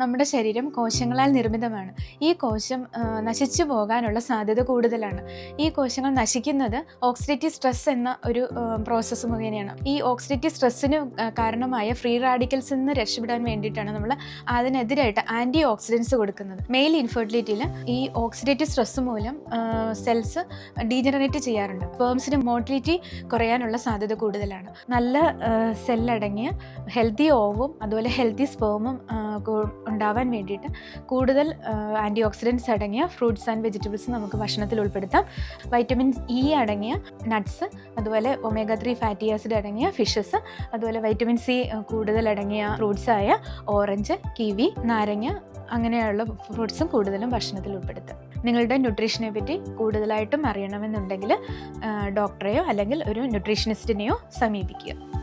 നമ്മുടെ ശരീരം കോശങ്ങളാൽ നിർമ്മിതമാണ്. ഈ കോശം നശിച്ചു പോകാനുള്ള സാധ്യത കൂടുതലാണ്. ഈ കോശങ്ങൾ നശിക്കുന്നത് ഓക്സിഡേറ്റീവ് സ്ട്രെസ് എന്ന ഒരു പ്രോസസ്സ് മുഖേനയാണ്. ഈ ഓക്സിഡേറ്റീവ് സ്ട്രെസ്സിന് കാരണമായ ഫ്രീ റാഡിക്കൽസിൽ നിന്ന് രക്ഷപ്പെടാൻ വേണ്ടിയിട്ടാണ് നമ്മൾ അതിനെതിരായിട്ട് ആന്റി ഓക്സിഡൻസ് കൊടുക്കുന്നത്. മെയിൽ ഇൻഫെർട്ടിലിറ്റിയിൽ ഈ ഓക്സിഡേറ്റീവ് സ്ട്രെസ് മൂലം സെൽസ് ഡീജനറേറ്റ് ചെയ്യാറുണ്ട്. പേംസിന് മോട്ടിലിറ്റി കുറയാനുള്ള സാധ്യത കൂടുതലാണ്. നല്ല സെല്ലടങ്ങിയ ഹെൽത്തി ഓവും അതുപോലെ ഹെൽത്തി സ്പേമും ഉണ്ടാവാൻ വേണ്ടിയിട്ട് കൂടുതൽ ആന്റി ഓക്സിഡൻസ് അടങ്ങിയ ഫ്രൂട്ട്സ് ആൻഡ് വെജിറ്റബിൾസ് നമുക്ക് ഭക്ഷണത്തിൽ ഉൾപ്പെടുത്താം. വൈറ്റമിൻ ഇ അടങ്ങിയ നട്ട്സ് അതുപോലെ ഒമേഗ ത്രീ ഫാറ്റി ആസിഡ് അടങ്ങിയ ഫിഷസ് അതുപോലെ വൈറ്റമിൻ സി കൂടുതൽ അടങ്ങിയ ഫ്രൂട്ട്സായ ഓറഞ്ച് കിവി നാരങ്ങ അങ്ങനെയുള്ള ഫ്രൂട്ട്സും കൂടുതലും ഭക്ഷണത്തിൽ ഉൾപ്പെടുത്താം. നിങ്ങളുടെ ന്യൂട്രീഷനെ പറ്റി കൂടുതലായിട്ടും അറിയണമെന്നുണ്ടെങ്കിൽ ഡോക്ടറെയോ അല്ലെങ്കിൽ ഒരു ന്യൂട്രീഷനിസ്റ്റിനെയോ സമീപിക്കുക.